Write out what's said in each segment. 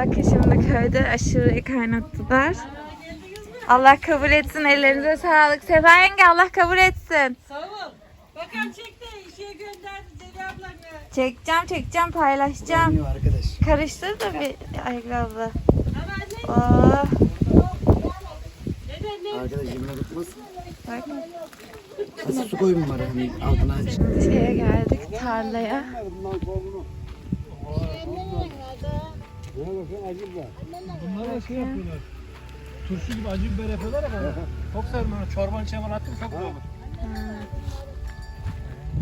Bakın şimdi köyde aşırı kaynattılar. Allah kabul etsin. Ellerinize sağlık. Sefa yenge Allah kabul etsin. Sağ ol. Bakalım çek de işe gönderdi Zeli ablanı. Çekeceğim çekeceğim paylaşacağım. Oynuyor arkadaş. Karıştır da bir Aygül abla. Ama anne Oh, neden ne? Arkadaş yemin tutmaz. bak. Nasıl su koyun var hani altına aç. Şeye geldik tarlaya. Bunlar da şey yapıyorlar. Turşu gibi acı biber yapıyorlar ama çok severim onu. Çorbanın içine bana attım çok güzel olur.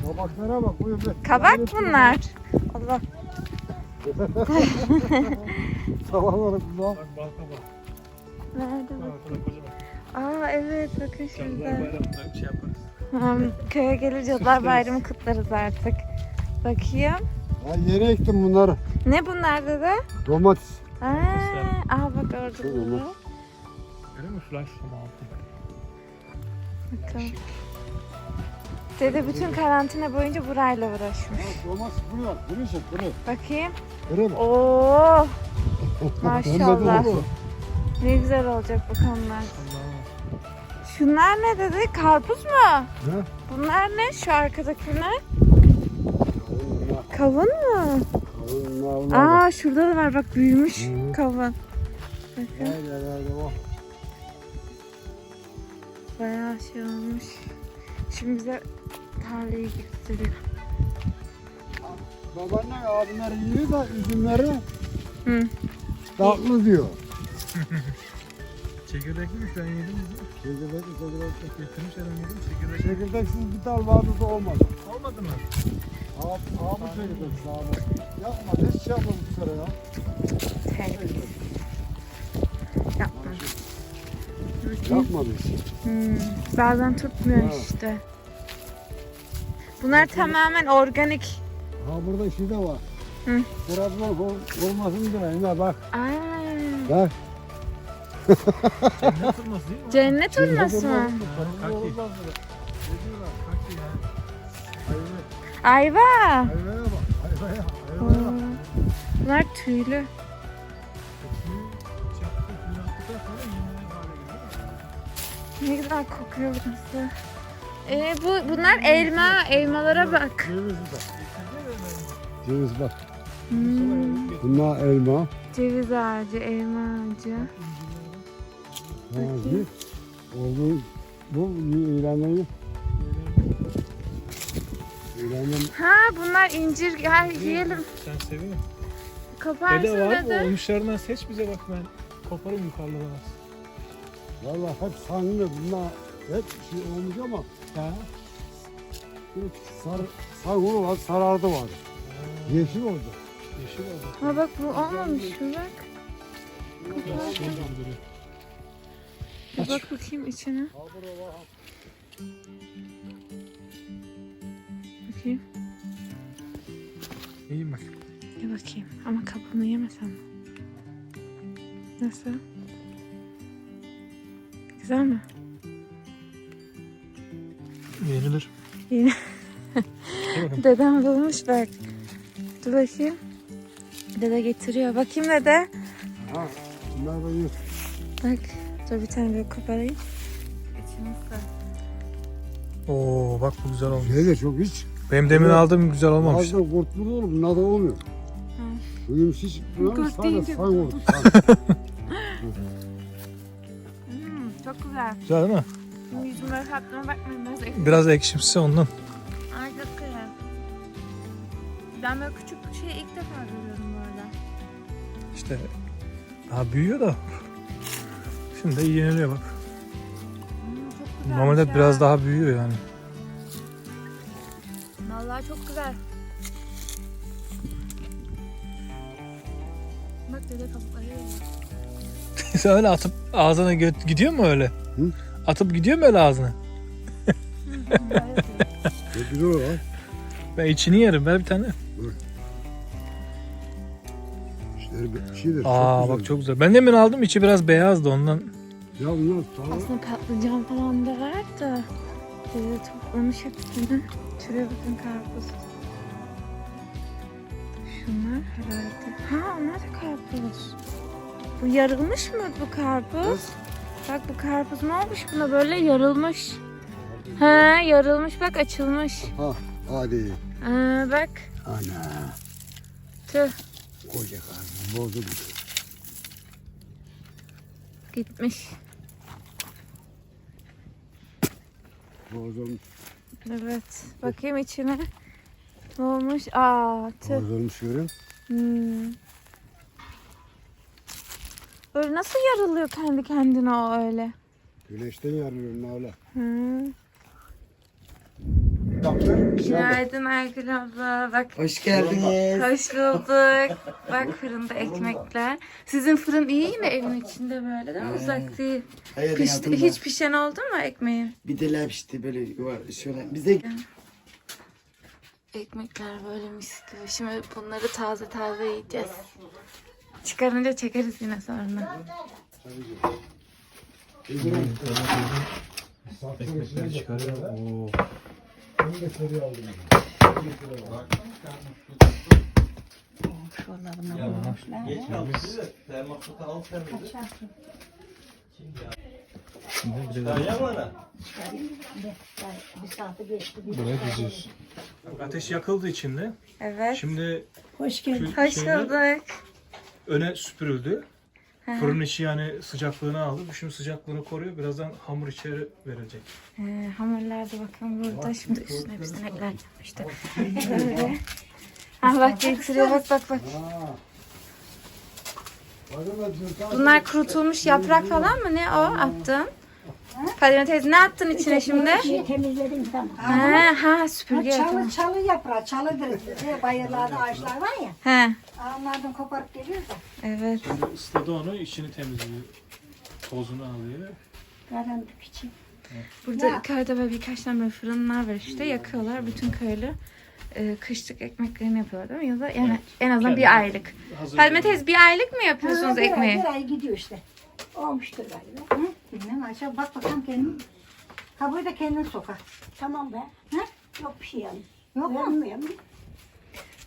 Tabaklara bak buyur be. Kabak bunlar. Allah. Tabaklara kullan. Bak balka bak. Nerede bak? Aa evet bakın şurada. bayramında şey yaparız. Köye gelince Cadılar Bayramı kutlarız artık. Bakayım. Ben yere ektim bunları. Ne bunlar dede? Domates. Aa, aa bak orada. Mı? Görüyor musun? Flash. Bakalım. Dede bütün karantina boyunca burayla uğraşmış. Domates buraya. Buraya çek buraya. Bakayım. Buraya bak. Oo, Maşallah. Ne güzel olacak bu kanlar. Şunlar ne dedi? Karpuz mu? Ne? Bunlar ne? Şu arkadakiler? Kavun mu? bunlar- bunlar- Aa şurada da var bak büyümüş Hı. kavun. Bakın Nerede nerede o? bayağı şey olmuş. Şimdi bize tarlayı gösteriyor. Babaanne abimler yiyor da üzümleri Hı. tatlı diyor. Çekirdekliymiş ben yedim. Çekirdek, çekirdek. Getirmiş adam yedim. Çekirdek. Çekirdeksiz bir dal vardı da olmadı. Olmadı mı? Abi, abi çekirdek abi. Yapma hiç şey yapma bu sene ya. Yapma. Yapmadı hiç. Hmm, bazen tutmuyor Ha. işte. Bunlar tamamen organik. Ha burada şey de var. Hı. Trabzon ol- olmasın diye. Yine bak. Aa, Bak. Ne tutması değil mi? cennet olması mı? Kaki. Kaki ya. Ayva. Ayvaya bak. Ayvaya. Oo, Ayvaya bak. Bunlar tüylü. Ne güzel kokuyor burası. Ee, bu bunlar elma. Elmalara bak. Ceviz bak. Ceviz bak. Hmm, Bunlar elma. ceviz ağacı, elma ağacı. Ha, bir. Oldu. Bu İran'ın İran'ın Ha bunlar incir. Gel yiyelim. Sen seviyorsun. Koparsın Dede var mı? dedi. Olmuşlarından seç bize bak ben. Koparım yukarıda var. Valla hep sanlı bunlar hep şey olmuş ama Ha? bir sar, sarı var, sarardı var. Yeşil oldu. Yeşil oldu. Ha bak bu olmamış mı bak. Yeşil duruyor. Bir bak bakayım içine. Bakayım. İyiyim bak. Bir bakayım. Ama kabuğunu yemesem. Nasıl? Güzel mi? Yenilir. Yeni. Dedem bulmuş bak. Dur bakayım. Dede getiriyor. Bakayım dede. Ha, bunlar da yok. Bak. Dur bir tane böyle koparayım. Islak. Oo bak bu güzel olmuş. Şey de çok hiç. Benim demin aldığım güzel olmamış. Bazı kurtulur olur, bunlar da olmuyor. Bugün hiç Kurt deyince say oldu. Hmm, çok güzel. Güzel değil mi? Şimdi yüzüme tatlıma bakmayın. Biraz ekşi. Biraz ekşimsi ondan. Ay çok güzel. Ben böyle küçük bir şey ilk defa görüyorum böyle. İşte daha büyüyor da. Şimdi de yeniliyor bak. Hmm, çok güzel. Normalde biraz daha büyüyor yani. Vallahi çok güzel. Bak dede kabukları. Sen öyle atıp ağzına gö- gidiyor mu öyle? Hı? Atıp gidiyor mu öyle ağzına? Çok güzel olur. ha. Ben içini yerim. Ver bir tane. İşleri bir şeydir. Aa çok bak güzel. çok güzel. Ben demin aldım içi biraz beyazdı ondan. Ya bunlar sağ Aslında patlıcan falan da var da. Dede toplamış hepsini. Şuraya bakın karpuz. Şunlar herhalde. Ha onlar da karpuz. Bu yarılmış mı bu karpuz? Bak bu karpuz ne olmuş buna böyle yarılmış. He yarılmış bak açılmış. Ha hadi. Aa, bak Ana. tüh Koca karnım bozuldu. gitmiş. Bozulmuş. Evet bakayım içine. Ne olmuş? Aa tüh. Bozulmuş görün. Hmm. Böyle nasıl yarılıyor kendi kendine o öyle? Güneşten yarıyorum öyle. Hı. Günaydın Aygül abla. Bak Hoş geldiniz. hoş bulduk. Bak fırında ekmekler. Sizin fırın iyi mi evin içinde böyle değil mi? Uzak değil. Hayır, Pişti, hiç pişen oldu mu ekmeğin? Bir de işte böyle yuvar şöyle. Bize Ekmekler böyle mis gibi. Şimdi bunları taze taze yiyeceğiz. Çıkarınca çekeriz yine sonra. Ekmekleri çıkarıyor. Oo. Şimdi bir de buraya diziyoruz. Ateş yakıldı içinde. Evet. Şimdi Hoş geldin. Hoş bulduk. öne süpürüldü. Fırın içi yani sıcaklığını aldı. Bu şimdi sıcaklığını koruyor. Birazdan hamur içeri verilecek. Ee, hamurlar da bakın burada. Şimdi üstüne eklerken işte. Böyle. Ha bak getiriyor bak bak bak. Bunlar kurutulmuş yaprak falan mı? Ne o attın? Fadime teyze ne attın içine şimdi? Şey temizledim tamam. Ha, ha süpürge yapalım. Çalı çalı yaprağı, çalıdır. Ee, Bayırlarda ağaçlar var ya. He, Onlardan koparıp geliyor da. evet. Şimdi ısladı onu, içini temizliyor. Tozunu alıyor. Karanlık için. Burada köyde böyle birkaç tane böyle fırınlar var işte yakıyorlar bütün köylü. e, kışlık ekmeklerini yapıyor değil mi? Ya da yani en azından Kendi- bir aylık. Hazır. Fadime teyze bir aylık mı yapıyorsunuz Ha, bir ay- ekmeği? Bir ay gidiyor işte. Olmuştur galiba. Hı? Bilmem aşağı bak bakalım kendin. Kabuğu da kendin sokar. Tamam be. Hı? Yok bir şey yani. Yok mu? Mu?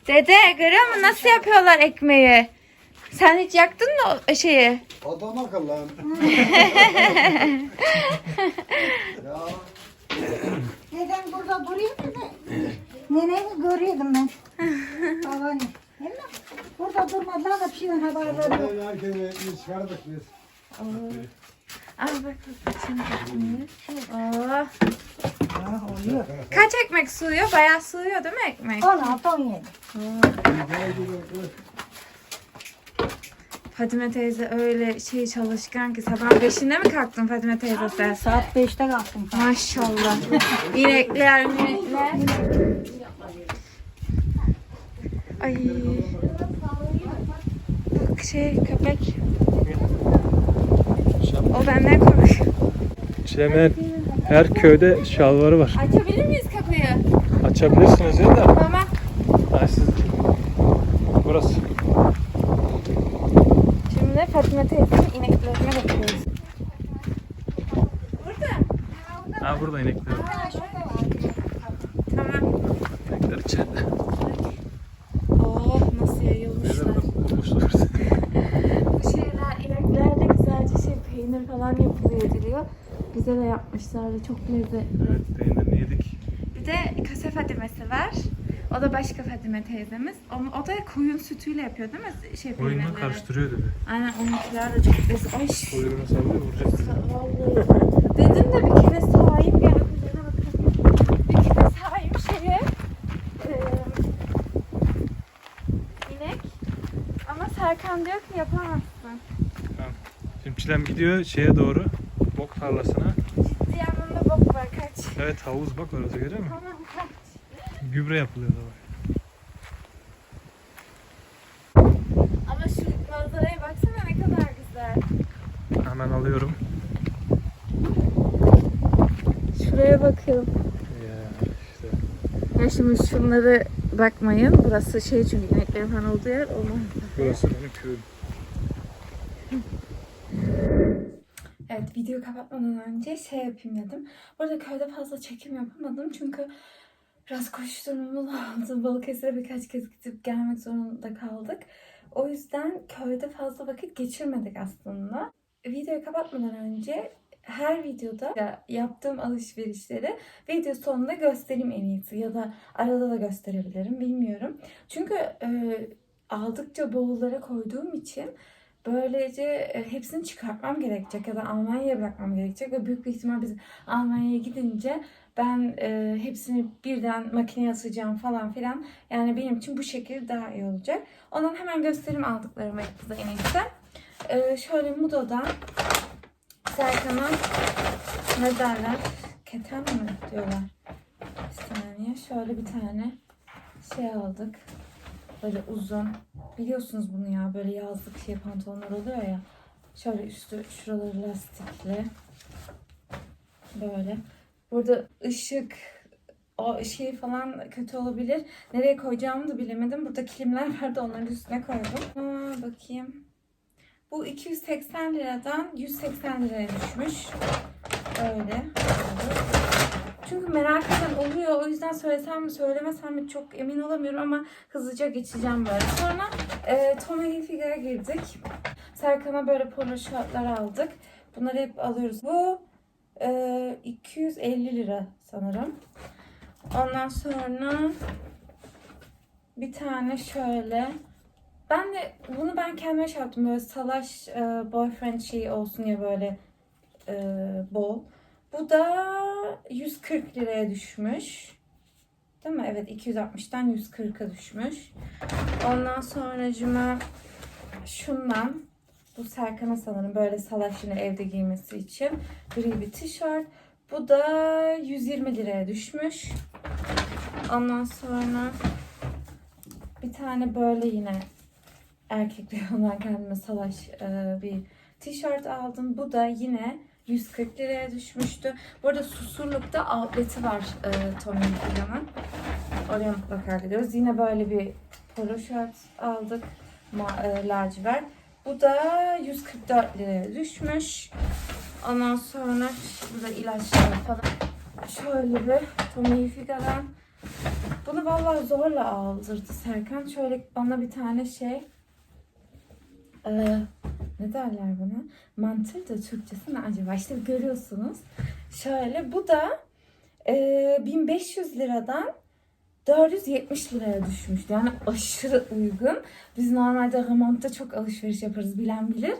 Dede görüyor musun nasıl yapıyorlar ekmeği? Sen hiç yaktın mı o şeyi? Adam akıllı ya Neden burada durayım da nenemi görüyordum ben. Babaanne. Değil mi? Burada durmadılar da bir şeyden haberleri yok. ben herkese çıkardık biz. Bak. Ha, oluyor. Kaç ekmek sığıyor? Bayağı sığıyor değil mi ekmek? 16 17. Fadime teyze öyle şey çalışkan ki sabah beşinde mi kalktın Fadime teyze sen? Saat 5'te kalktım. Maşallah. İnekler, minekler. Ay. Bak şey köpek. O benden korkuyor. Çilemen her köyde şalvarı var. Açabilir miyiz kapıyı? Açabilirsiniz ya da. Tamam. Ay siz... Burası. Şimdi Fatime teyzenin ineklerine bakıyoruz. Burada. Ha burada inekler. Tamam. İnekler içeride. Oh nasıl yayılmışlar. Bulmuşlar. Bu şeyler ineklerle güzelce şey peynir falan yapılıyor ediliyor. Bize de yapmışlardı çok lezzetli. Evet peynirini yedik. Bir de kase Fadime'si var. O da başka Fadime teyzemiz. O, o da koyun sütüyle yapıyor değil mi? Şey Oyundan peynirleri. karıştırıyor dedi. Aynen onunkiler de çok lezzetli. Ay şş, sallıyor vuracak. vallahi. Dedim de bir kere sahip bakın. Bir kere sahip şeye e, inek. Ama Serkan diyor ki yapamazsın. Şimdi Çilem gidiyor şeye doğru. Bok tarlasına. Ciddi anlamda bok var kaç. Evet havuz bak orası görüyor musun? Gübre yapılıyor da bak. Ama şu manzaraya baksana ne kadar güzel. Hemen alıyorum. Şuraya bakın. Ya işte. Ya şimdi şunları bakmayın. Burası şey çünkü ineklerin falan olduğu yer. Olmaz. Burası benim köyüm. Evet videoyu kapatmadan önce şey yapayım dedim. Burada köyde fazla çekim yapamadım çünkü Biraz koşturmamız oldu. Balıkesir'e birkaç kez gidip gelmek zorunda kaldık. O yüzden köyde fazla vakit geçirmedik aslında. Videoyu kapatmadan önce her videoda ya- yaptığım alışverişleri video sonunda göstereyim en iyisi. Ya da arada da gösterebilirim bilmiyorum. Çünkü e, aldıkça bavullara koyduğum için böylece e, hepsini çıkartmam gerekecek ya da Almanya'ya bırakmam gerekecek ve büyük bir ihtimal biz Almanya'ya gidince ben e, hepsini birden makineye asacağım falan filan. Yani benim için bu şekil daha iyi olacak. Ondan hemen göstereyim aldıklarımı iyisi. E, şöyle Mudo'dan Serkan'a ne derler? Keten mi diyorlar? Bir saniye. Şöyle bir tane şey aldık. Böyle uzun. Biliyorsunuz bunu ya. Böyle yazlık şey pantolonlar oluyor ya. Şöyle üstü şuraları lastikli. Böyle. Burada ışık o şey falan kötü olabilir. Nereye koyacağımı da bilemedim. Burada kilimler vardı onların üstüne koydum. Aa, bakayım. Bu 280 liradan 180 liraya düşmüş. Öyle. Çünkü merak eden oluyor. O yüzden söylesem mi söylemesem mi çok emin olamıyorum ama hızlıca geçeceğim böyle. Sonra e, Tommy Hilfiger'a girdik. Serkan'a böyle polo şortlar aldık. Bunları hep alıyoruz. Bu e, 250 lira sanırım. Ondan sonra bir tane şöyle. Ben de bunu ben kendime şey yaptım. Böyle salaş e, boyfriend şeyi olsun ya böyle e, bol. Bu da 140 liraya düşmüş. Değil mi? Evet 260'tan 140'a düşmüş. Ondan sonra cuma şundan bu Serkan'a sanırım böyle salaş yine evde giymesi için. Gri bir tişört. Bu da 120 liraya düşmüş. Ondan sonra bir tane böyle yine erkek reyondan kendime salaş e, bir tişört aldım. Bu da yine 140 liraya düşmüştü. Bu arada Susurluk'ta outleti var e, Tommy Hilfiger'ın. Oraya mutlaka gidiyoruz. Yine böyle bir polo şort aldık. Ma, e, lacivert. Bu da 144 liraya düşmüş. Ondan sonra burada ilaçlar falan. Şöyle bir Tommy Hilfiger'dan. Bunu vallahi zorla aldırdı Serkan. Şöyle bana bir tane şey e, ne derler buna? Mantır da Türkçesi ne acaba? İşte görüyorsunuz. Şöyle bu da e, 1500 liradan 470 liraya düşmüştü. Yani aşırı uygun. Biz normalde Remont'ta çok alışveriş yaparız bilen bilir.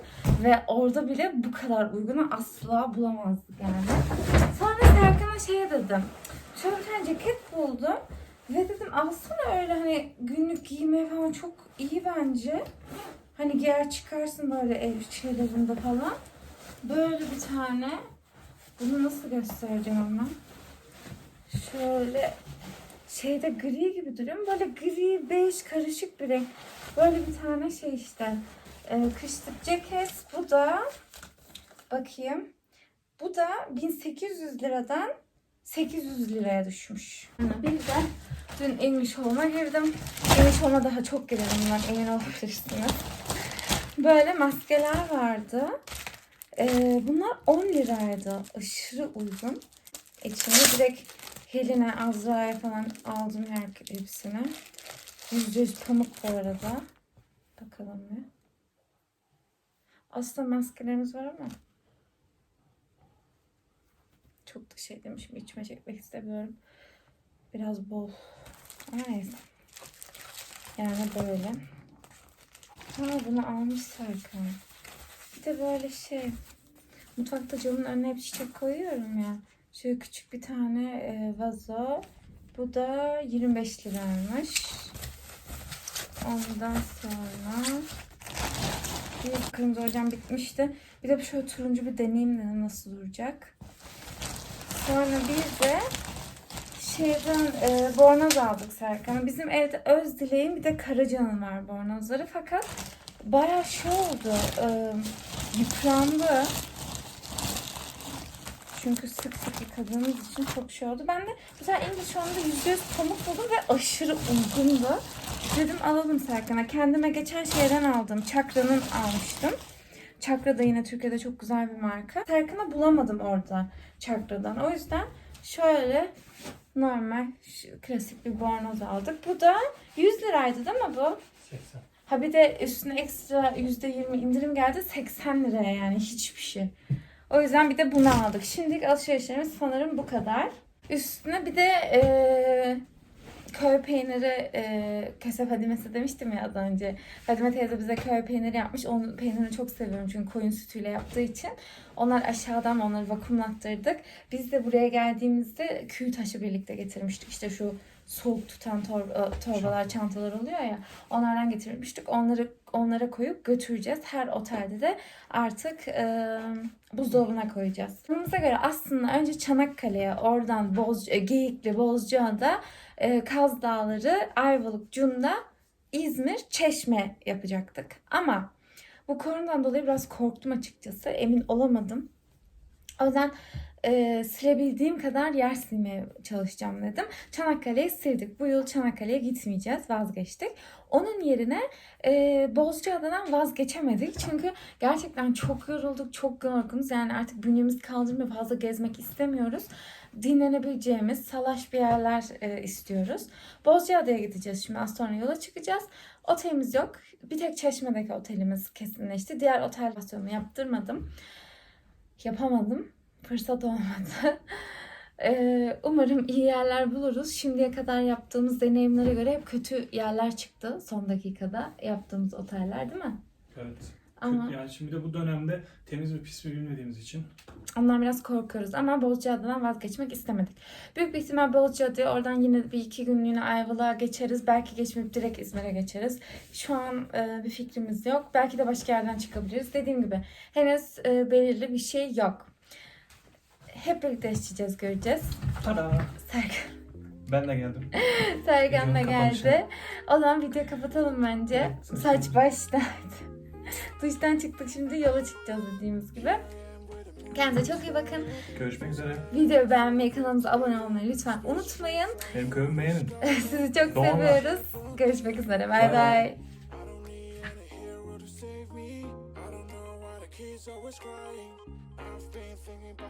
Ve orada bile bu kadar uygunu asla bulamazdık yani. Sonra Serkan'a şey dedim. Şöyle bir ceket buldum. Ve dedim alsana öyle hani günlük giymeye falan çok iyi bence. Hani giyer çıkarsın böyle ev şeylerinde falan. Böyle bir tane. Bunu nasıl göstereceğim ama? Şöyle şeyde gri gibi duruyor? Böyle gri, bej karışık bir renk. Böyle bir tane şey işte. Ee, kışlık ceket. Bu da bakayım. Bu da 1800 liradan 800 liraya düşmüş. Bir de dün English Home'a girdim. English Home'a daha çok girerim ben emin olabilirsiniz. Böyle maskeler vardı. Ee, bunlar 10 liraydı. Aşırı uygun. İçinde direkt Heline, Azra'ya falan aldım her hepsini. %100 pamuk bu arada. Bakalım bir. Aslında maskelerimiz var ama çok da şey demişim içime çekmek istemiyorum. Biraz bol. Neyse. Yani böyle. Ha bunu almış Serkan. Bir de böyle şey. Mutfakta camın önüne hep çiçek koyuyorum ya. Şöyle küçük bir tane e, vazo. Bu da 25 liraymış. Ondan sonra bir kırmızı hocam bitmişti. Bir de şöyle turuncu bir deneyim dedim nasıl duracak. Sonra bir de şeyden e, bornoz aldık Serkan'a. Bizim evde öz dileğin bir de Karaca'nın var bornozları. Fakat bayağı şey oldu. E, yıprandı. Çünkü sık sık yıkadığımız için çok şey oldu. Ben de mesela İngiliz anda %100 pamuk buldum ve aşırı uygundu. Dedim alalım Serkan'a. Kendime geçen şeyden aldım. Çakra'nın almıştım. Çakra da yine Türkiye'de çok güzel bir marka. Serkan'a bulamadım orada Çakra'dan. O yüzden şöyle Normal şu klasik bir bornoz aldık. Bu da 100 liraydı değil mi bu? 80. Ha bir de üstüne ekstra %20 indirim geldi 80 liraya yani hiçbir şey. O yüzden bir de bunu aldık. Şimdilik alışverişlerimiz sanırım bu kadar. Üstüne bir de eee köy peyniri eee Köse Fadimesi demiştim ya az önce. Fadime teyze bize köy peyniri yapmış. Onun peynirini çok seviyorum çünkü koyun sütüyle yaptığı için. Onlar aşağıdan onları vakumlattırdık. Biz de buraya geldiğimizde küğü taşı birlikte getirmiştik. İşte şu soğuk tutan tor- torbalar, çantalar oluyor ya. Onlardan getirmiştik. Onları onlara koyup götüreceğiz. Her otelde de artık e, buzdolabına koyacağız. Planımıza göre aslında önce Çanakkale'ye, oradan Boz, e, Geyikli, Bozcaada, e, Kaz Dağları, Ayvalık, Cunda, İzmir, Çeşme yapacaktık. Ama bu koronadan dolayı biraz korktum açıkçası. Emin olamadım. O yüzden e, silebildiğim kadar yer silmeye çalışacağım dedim. Çanakkale'yi sildik. Bu yıl Çanakkale'ye gitmeyeceğiz. Vazgeçtik. Onun yerine e, Bozcaada'dan vazgeçemedik. Çünkü gerçekten çok yorulduk. Çok yorgunuz. Yani artık bünyemiz kaldırmıyor. Fazla gezmek istemiyoruz. Dinlenebileceğimiz salaş bir yerler e, istiyoruz. Bozcaada'ya gideceğiz şimdi. Az sonra yola çıkacağız. Otelimiz yok. Bir tek Çeşme'deki otelimiz kesinleşti. Diğer otel yaptırmadım. Yapamadım. Fırsat olmadı. Ee, umarım iyi yerler buluruz. Şimdiye kadar yaptığımız deneyimlere göre hep kötü yerler çıktı son dakikada yaptığımız oteller değil mi? Evet. Ama Yani şimdi de bu dönemde temiz mi pis mi bilmediğimiz için ondan biraz korkuyoruz ama Bozcaada'dan vazgeçmek istemedik. Büyük bir ihtimal Bozcaada'ya oradan yine bir iki günlüğüne Ayvalık'a geçeriz. Belki geçmeyip direkt İzmir'e geçeriz. Şu an e, bir fikrimiz yok. Belki de başka yerden çıkabiliriz. Dediğim gibi henüz e, belirli bir şey yok. Hep birlikte yaşayacağız, göreceğiz. tada Serkan, ben de geldim. Serkan da Videonun kapanışı. geldi. O zaman videoyu kapatalım bence. Evet, Saç şimdi- baştan. Duştan çıktık şimdi yola çıkacağız dediğimiz gibi. Kendinize çok iyi bakın. Görüşmek üzere. Videoyu beğenmeyi, kanalımıza abone olmayı lütfen unutmayın. Benim köyümü beğenin. Sizi çok Doğru. seviyoruz. Görüşmek üzere. Bay Bay bay. bay. hero to save me. I don't know why the kids always crying. I've been thinking about